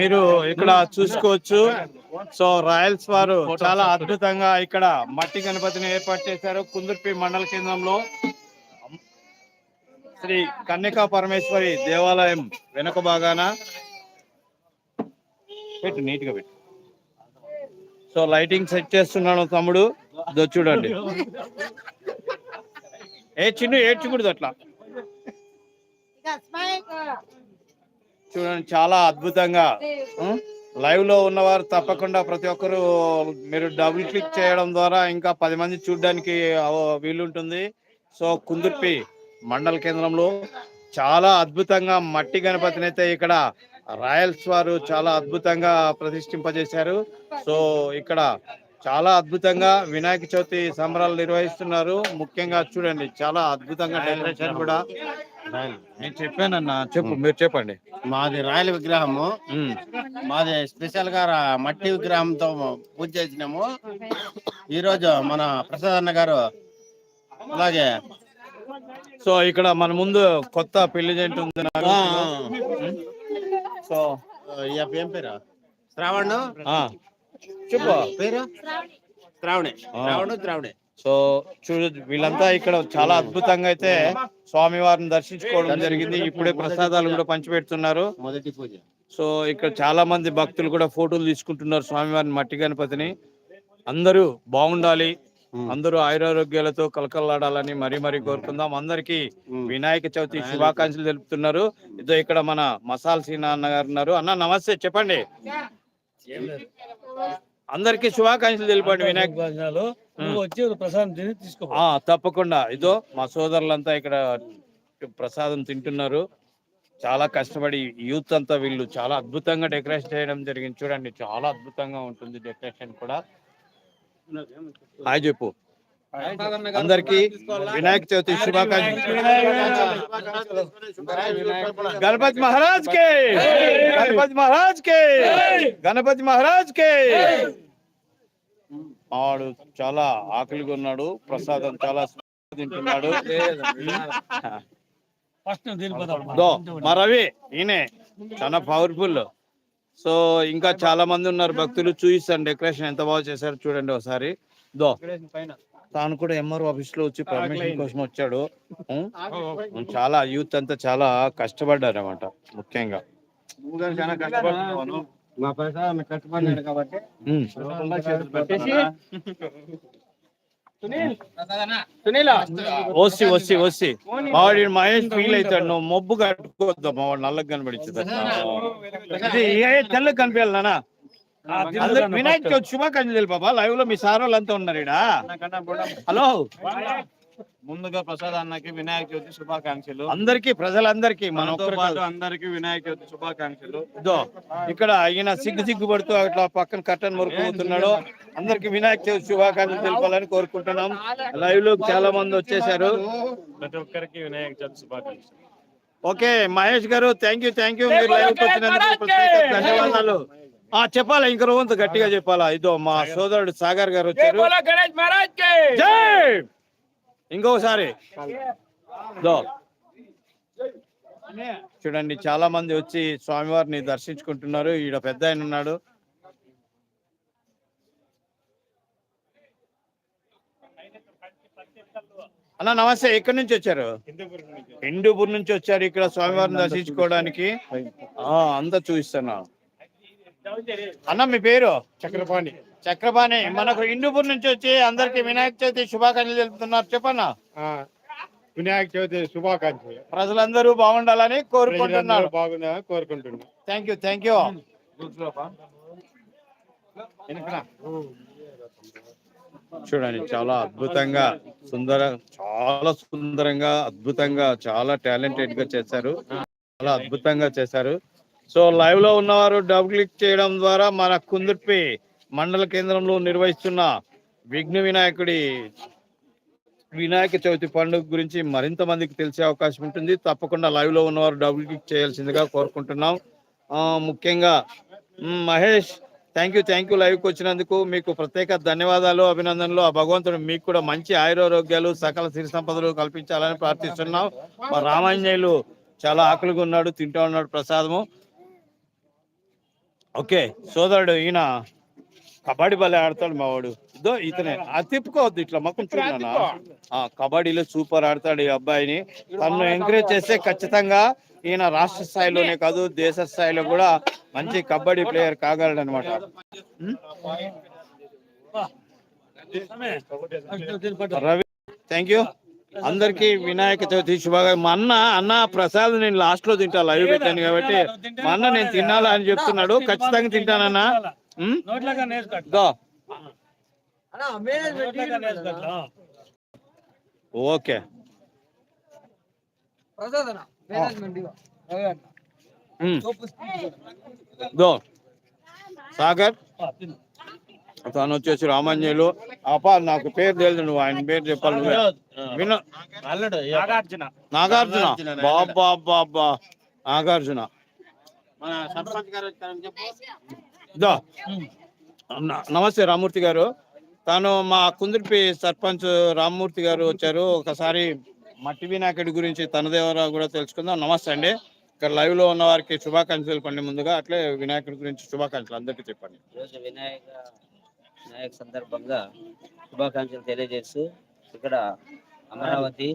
మీరు ఇక్కడ చూసుకోవచ్చు. సో రాయల్స్ వారు చాలా అద్భుతంగా ఇక్కడ మట్టి గణపతిని ఏర్పాటు చేశారు. కుందుర్పి మండల కేంద్రంలో శ్రీ కన్యకా పరమేశ్వరి దేవాలయం వెనుక భాగాన. పెట్టు నీట్గా పెట్టు. సో లైటింగ్ సెట్ చేస్తున్నాను తమ్ముడు. చూడండి. ఏ చిన్న ఏడ్చకూడదు అట్లా. చూడండి చాలా అద్భుతంగా లైవ్లో ఉన్నవారు తప్పకుండా ప్రతి ఒక్కరు మీరు డబుల్ క్లిక్ చేయడం ద్వారా ఇంకా పది మంది చూడడానికి వీలుంటుంది. సో కుందుర్పి మండల కేంద్రంలో చాలా అద్భుతంగా మట్టి గణపతిని అయితే ఇక్కడ రాయల్స్ వారు చాలా అద్భుతంగా ప్రతిష్ఠింపజేశారు. సో ఇక్కడ చాలా అద్భుతంగా వినాయక చవితి సంబరాలు నిర్వహిస్తున్నారు. ముఖ్యంగా చూడండి చాలా అద్భుతంగా డెకరేషన్ కూడా. నేను చెప్పానన్నా చెప్పు మీరు చెప్పండి. మాది రాయల విగ్రహము. మాది స్పెషల్గా మట్టి విగ్రహంతో పూజ చేసినాము. ఈ రోజు మన ప్రసాద్ అన్న గారు అలాగే సో ఇక్కడ మన ముందు కొత్త పెళ్ళి జంట ఉంది సో ఏం పేరు? శ్రావణ్? చెప్పు. పేరు? శ్రావణి. శ్రావణ్ శ్రావణి. సో చూడు వీళ్ళంతా ఇక్కడ చాలా అద్భుతంగా అయితే స్వామివారిని దర్శించుకోవడం జరిగింది. ఇప్పుడే ప్రసాదాలు కూడా పంచిపెడుతున్నారు. మొదటి పూజ. సో ఇక్కడ చాలా మంది భక్తులు కూడా ఫోటోలు తీసుకుంటున్నారు స్వామివారిని మట్టి గణపతిని. అందరూ బాగుండాలి. అందరూ ఆయురారోగ్యాలతో కలకల్లాడాలని మరీ మరీ కోరుకుందాం. అందరికి వినాయక చవితి శుభాకాంక్షలు తెలుపుతున్నారు. ఇదో ఇక్కడ మన మసాల్ సీనా అన్న గారు ఉన్నారు. అన్న నమస్తే చెప్పండి. అందరికి శుభాకాంక్షలు తెలుపండి వినాయక. భోజనాలు నువ్వు వచ్చి ప్రసాదం తిని తీసుకో ఆ తప్పకుండా. ఇదో మా సోదరులంతా ఇక్కడ ప్రసాదం తింటున్నారు. చాలా కష్టపడి యూత్ అంతా వీళ్ళు చాలా అద్భుతంగా డెకరేషన్ చేయడం జరిగింది. చూడండి చాలా అద్భుతంగా ఉంటుంది డెకరేషన్ కూడా. హాయ్ చెప్పు. అందరికి వినాయక చవితి శుభాకాంక్షలు. గణపతి మహారాజ్ కే! గణపతి మహారాజ్ కే! గణపతి మహారాజ్ కే! వాడు చాలా ఆకలిగా ఉన్నాడు ప్రసాదం చాలా తింటున్నాడు. మా రవి ఈయనే చాలా పవర్ఫుల్ సో ఇంకా చాలా మంది ఉన్నారు భక్తులు చూపిస్తాను డెకరేషన్ ఎంత బాగా చేశారు చూడండి ఒకసారి. దో తాను కూడా ఎంఆర్ ఆఫీస్లో వచ్చి పర్మిషన్ కోసం వచ్చాడు? చాలా యూత్ అంతా చాలా కష్టపడ్డారు అనమాట ముఖ్యంగా చాలా కష్టపడుతున్నాను మా ప్రసాద్ కట్టుబడినాడు కాబట్టి ఉం. వస్తి వస్తి వస్తి మావాడి మహేష్ ఫీల్ అవుతాడు. నువ్వు మబ్బు కట్టుకోవద్దు మావాడు నల్లగా కనబడింది తెల్లగా కనిపించాలి నాన్న అందరికి వినాయక చవితి శుభాకాంక్షలు బాబా. లైవ్లో మీ సార్ వాళ్ళంతా ఉన్నారు హలో? ముందుగా ప్రసాద్ అన్నకి వినాయక చవితి శుభాకాంక్షలు. అందరికి ప్రజలందరికీ మన పాటు. అందరికి వినాయక చవితి శుభాకాంక్షలు. ఇదో ఇక్కడ ఈయన సిగ్గు సిగ్గు పడుతూ అట్లా పక్కన కట్టన్ మురుకుతున్నాడు అందరికి వినాయక చవితి శుభాకాంక్షలు తెలపాలని కోరుకుంటున్నాం. లైవ్లో చాలా మంది వచ్చేసారు ప్రతి ఒక్కరికి వినాయక చవితి శుభాకాంక్షలు. Okay Mahesh garu thank you thank you మీరు లైవ్కి వచ్చినందుకు ధన్యవాదాలు. ఆ చెప్పాలా? ఇంక రోజు గట్టిగా చెప్పాలా? ఇదో మా సోదరుడు సాగర్ గారు వచ్చారు. గణేష్ మహారాజ్కి! జై! ఇంకొకసారి దో. చూడండి చాలా మంది వచ్చి స్వామివారిని దర్శించుకుంటున్నారు. ఈడ పెద్ద ఆయన ఉన్నాడు. అన్న నమస్తే. ఎక్కడి నుంచి వచ్చారు? హిందూపూర్ నుంచి వచ్చారు ఇక్కడ స్వామివారిని దర్శించుకోవడానికి. ఆ అంతా చూపిస్తున్నా. అన్న మీ పేరు? చక్రపాణి. చక్రపాణి మనకు హిందూపూర్ నుంచి వచ్చి అందరికి వినాయక చవితి శుభాకాంక్షలు తెలుపుతున్నారు. చెప్పన్నా? వినాయక చవితి శుభాకాంక్షలు. ప్రజలందరూ బాగుండాలని కోరుకుంటున్నారు. బాగుందా కోరుకుంటున్నాను థ్యాంక్ యూ థ్యాంక్ యూ చూడండి చాలా అద్భుతంగా సుందర చాలా సుందరంగా అద్భుతంగా చాలా టాలెంటెడ్గా చేశారు. చాలా అద్భుతంగా చేశారు. సో లైవ్లో ఉన్నవారు డబుల్ క్లిక్ చేయడం ద్వారా మన కుందుర్పి మండల కేంద్రంలో నిర్వహిస్తున్న విఘ్న వినాయకుడి వినాయక చవితి పండుగ గురించి మరింత మందికి తెలిసే అవకాశం ఉంటుంది. తప్పకుండా లైవ్లో ఉన్నవారు డబుల్ క్లిక్ చేయాల్సిందిగా కోరుకుంటున్నాం. ముఖ్యంగా Mahesh thank you thank you లైవ్కి వచ్చినందుకు మీకు ప్రత్యేక ధన్యవాదాలు అభినందనలు. ఆ భగవంతుడు మీకు కూడా మంచి ఆయురారోగ్యాలు సకల సిరి సంపదలు కల్పించాలని ప్రార్థిస్తున్నాం. మా రామాంజనేయులు చాలా ఆకలిగా ఉన్నాడు తింటా ఉన్నాడు ప్రసాదము. ఓకే సోదరుడు ఈయన కబడ్డీ బలే ఆడతాడు మా వాడు. ఇదో ఇతనే. అది తిప్పుకోవద్దు ఇట్లా మొక్కం చూడనా కబడ్డీలో సూపర్ ఆడతాడు ఈ అబ్బాయిని. తను ఎంకరేజ్ చేస్తే ఖచ్చితంగా ఈయన రాష్ట్ర స్థాయిలోనే కాదు దేశ స్థాయిలో కూడా మంచి కబడ్డీ ప్లేయర్ కాగలడు అనమాట రవి థ్యాంక్ యూ అందరికి వినాయక చవితి శుభాగా మా అన్న అన్న ప్రసాద్ నేను లాస్ట్లో తింటా లైవ్ పెట్టాను కాబట్టి. మా అన్న నేను తినాలా అని చెప్తున్నాడు. ఖచ్చితంగా తింటానన్నా. ఓకే. దో. సాగర్. తను. వచ్చేసి రామాంజలు అప్ప నాకు పేరు తెలియదు నువ్వు ఆయన పేరు చెప్పాలి నువ్వే. విన. నాగార్జున. నాగార్జున. నాగార్జున, బాబా బాబా. నాగార్జున. మన సర్పంచ్ గారు వచ్చారని చెప్పు. ఇదో నమస్తే రామూర్తి గారు. తాను మా కుందుర్పి సర్పంచ్ రామ్మూర్తి గారు వచ్చారు. ఒకసారి మట్టి వినాయకుడి గురించి తనదేవరావు కూడా తెలుసుకుందాం. నమస్తే అండి. ఇక్కడ లైవ్లో ఉన్న వారికి శుభాకాంక్షలు పండి ముందుగా. అట్లే వినాయకుడి గురించి శుభాకాంక్షలు అందరికీ చెప్పండి. ఈరోజు వినాయక వినాయక సందర్భంగా శుభాకాంక్షలు తెలియజేస్తూ ఇక్కడ అమరావతి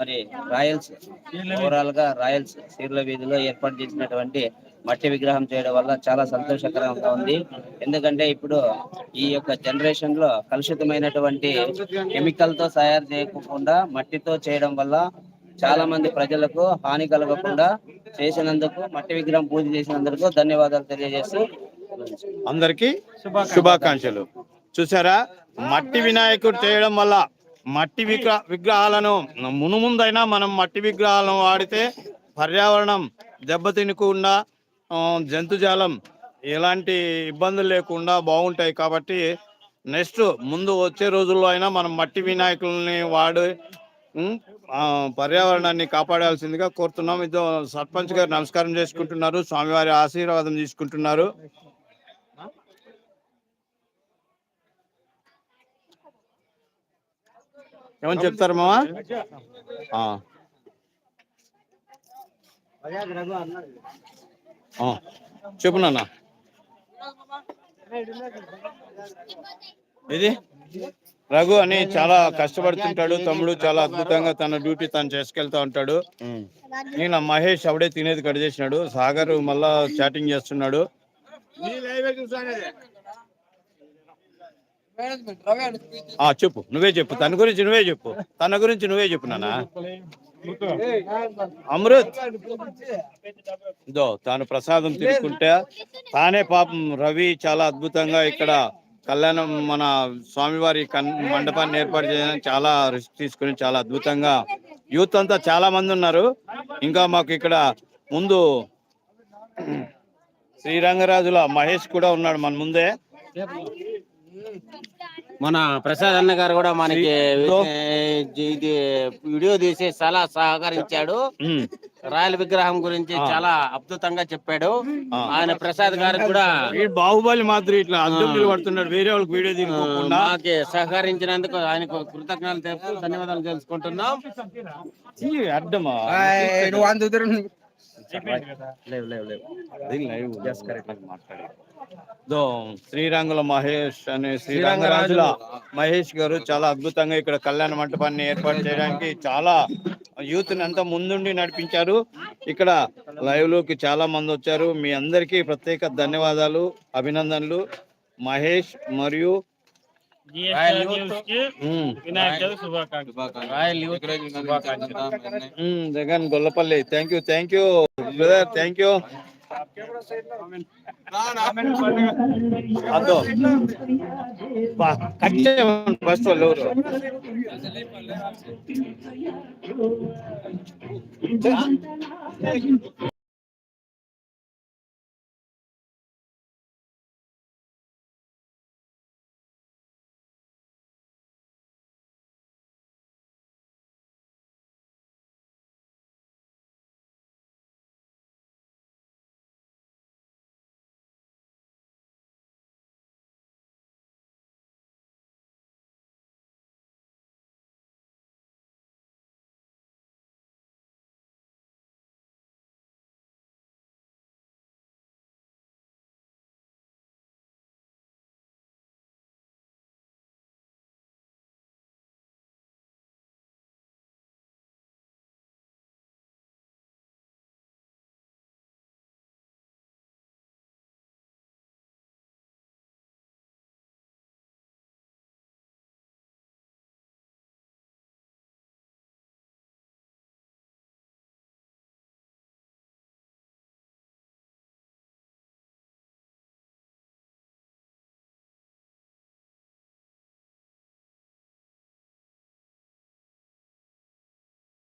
మరి రాయల్స్ ఓవరాల్గా రాయల్స్ సీర్ల వీధిలో ఏర్పాటు చేసినటువంటి మట్టి విగ్రహం చేయడం వల్ల చాలా సంతోషకరంగా ఉంది. ఎందుకంటే ఇప్పుడు ఈ యొక్క జనరేషన్లో కలుషితమైనటువంటి కెమికల్తో తయారు చేయకుండా మట్టితో చేయడం వల్ల చాలా మంది ప్రజలకు హాని కలగకుండా చేసినందుకు మట్టి విగ్రహం పూజ చేసినందుకు ధన్యవాదాలు తెలియజేస్తూ అందరికీ శుభాకాంక్షలు. చూసారా? మట్టి వినాయకుడు చేయడం వల్ల మట్టి విగ్రహ విగ్రహాలను మునుముందైనా మనం మట్టి విగ్రహాలను వాడితే పర్యావరణం దెబ్బతినకుండా జంతుజాలం ఎలాంటి ఇబ్బందులు లేకుండా బాగుంటాయి కాబట్టి నెక్స్ట్ ముందు వచ్చే రోజుల్లో అయినా మనం మట్టి వినాయకుల్ని వాడి పర్యావరణాన్ని కాపాడాల్సిందిగా కోరుతున్నాం. ఇదో సర్పంచ్ గారు నమస్కారం చేసుకుంటున్నారు స్వామివారి ఆశీర్వాదం తీసుకుంటున్నారు. ఏమని చెప్తారు మామా? ఆ. చెప్పు నాన్న. ఇది? రఘు అని చాలా కష్టపడుతుంటాడు. తమ్ముడు చాలా అద్భుతంగా తన డ్యూటీ తను చేసుకెళ్తా ఉంటాడు. నేను మహేష్ అవడే తినేది కట్ చేసినాడు. సాగర్ మళ్ళా చాటింగ్ చేస్తున్నాడు. చెప్పు. నువ్వే చెప్పు. తన గురించి నువ్వే చెప్పు. తన గురించి నువ్వే చెప్పు నాన్న. అమృత్. ఇదో తాను ప్రసాదం తీసుకుంటే తానే పాపం రవి చాలా అద్భుతంగా ఇక్కడ కళ్యాణం మన స్వామివారి కన్ మండపాన్ని ఏర్పాటు చేయడానికి చాలా రిస్క్ తీసుకుని చాలా అద్భుతంగా యూత్ అంతా చాలా మంది ఉన్నారు. ఇంకా మాకు ఇక్కడ ముందు శ్రీరంగరాజుల మహేష్ కూడా ఉన్నాడు మన ముందే. మన ప్రసాద్ అన్న గారు కూడా మనకి ఇదో. వీడియో తీసి చాలా సహకరించాడు. రాయల విగ్రహం గురించి. చాలా అద్భుతంగా చెప్పాడు. ఆయన ప్రసాద్ గారికి కూడా ఈ బాహుబలి మాదిరి ఇట్లా పడుతున్నాడు వేరే వాళ్ళకి వీడియో తీసుకోకుండా మాకి సహకరించినందుకు ఆయనకు కృతజ్ఞతలు తెలుపుతూ ధన్యవాదాలు తెలుసుకుంటున్నాం. ఈ అడ్డమా లేవు లేవు లేవు. అది లైవ్ మాట్లాడి. దో శ్రీరంగుల మహేష్ అనే శ్రీరంగరాజుల మహేష్ గారు చాలా అద్భుతంగా ఇక్కడ కళ్యాణ మంటపాన్ని ఏర్పాటు చేయడానికి చాలా యూత్ని అంతా ముందుండి నడిపించారు. ఇక్కడ లైవ్లోకి చాలా మంది వచ్చారు. మీ అందరికీ ప్రత్యేక ధన్యవాదాలు అభినందనలు. మహేష్ మరియు Jagan Gollapalli. Thank you thank you brother thank you అదో బా కట్ ఫస్ట్ వాళ్ళు ఎవరు